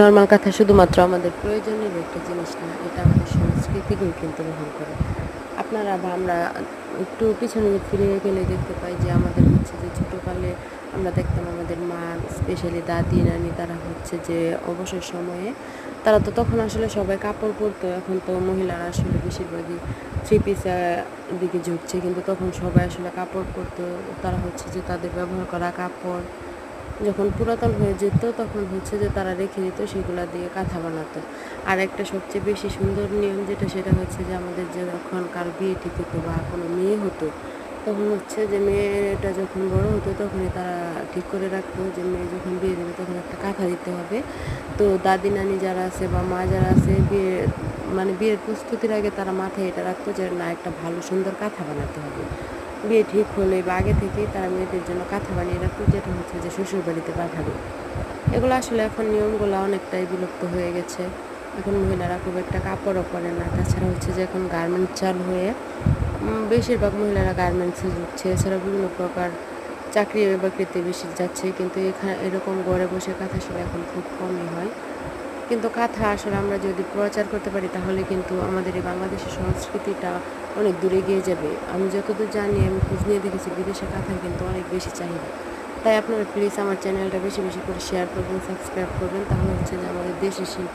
Normal কথা শুধুমাত্র আমাদের প্রয়োজনীয় একটা জিনিস না, এটা আমাদের সংস্কৃতিকেও কিন্তু বহন করে। আপনারা বা আমরা একটু পিছনে ফিরে গেলে দেখতে পাই যে আমাদের হচ্ছে যে ছোটোকালে আমরা দেখতাম আমাদের মা স্পেশালি দাদি, নানি তারা হচ্ছে যে অবসর সময়ে তারা তো তখন আসলে সবাই কাপড় পরতো, এখন তো মহিলারা আসলে বেশিরভাগই থ্রি পিসের দিকে ঝুঁকছে, কিন্তু তখন সবাই আসলে কাপড় পরতো, তারা হচ্ছে যে তাদের ব্যবহার করা কাপড় যখন পুরাতন হয়ে যেত, তখন হচ্ছে যে তারা রেখে দিত সেগুলা দিয়ে কাঁথা বানাতো। আর একটা সবচেয়ে বেশি সুন্দর নিয়ম যেটা, সেটা হচ্ছে যে আমাদের যে যখন কারও বিয়ে ঠিক হতো বা কোনো মেয়ে হতো, তখন হচ্ছে যে মেয়েটা যখন বড় হতো তখনই তারা ঠিক করে রাখতো যে মেয়ে যখন বিয়ে দেবে তখন একটা কাঁথা দিতে হবে। তো দাদি নানি যারা আছে বা মা যারা আছে, বিয়ে মানে বিয়ের প্রস্তুতির আগে তারা মাথায় এটা রাখতো যে না, একটা ভালো সুন্দর কাঁথা বানাতে হবে। বিয়ে ঠিক হলে বা আগে থেকেই তারা মেয়েদের জন্য কাঁথা বানিয়ে রাখতো যেটা হচ্ছে যে শ্বশুর বাড়িতে পাঠাবে। এগুলো আসলে এখন নিয়মগুলো অনেকটাই বিলুপ্ত হয়ে গেছে। এখন মহিলারা খুব একটা কাপড়ও পরে না। তাছাড়া হচ্ছে যে এখন গার্মেন্টস চালু হয়ে বেশিরভাগ মহিলারা গার্মেন্টসে ঢুকছে। এছাড়া বিভিন্ন প্রকার চাকরি বাকরিতে বেশি যাচ্ছে। কিন্তু এখানে এরকম ঘরে বসে কাঁথা সেটা এখন খুব কমই হয়। কিন্তু কাঁথা আসলে আমরা যদি প্রচার করতে পারি তাহলে কিন্তু আমাদের এই বাংলাদেশের সংস্কৃতিটা অনেক দূরে গিয়ে যাবে। আমি যতদূর জানি, আমি খোঁজ নিয়ে দেখেছি, বিদেশে কাঁথার কিন্তু অনেক বেশি চাহিদা। তাই আপনারা প্লিজ আমার চ্যানেলটা বেশি বেশি করে শেয়ার করবেন সাবস্ক্রাইব করবেন, তাহলে হচ্ছে যে আমাদের দেশে শিল্প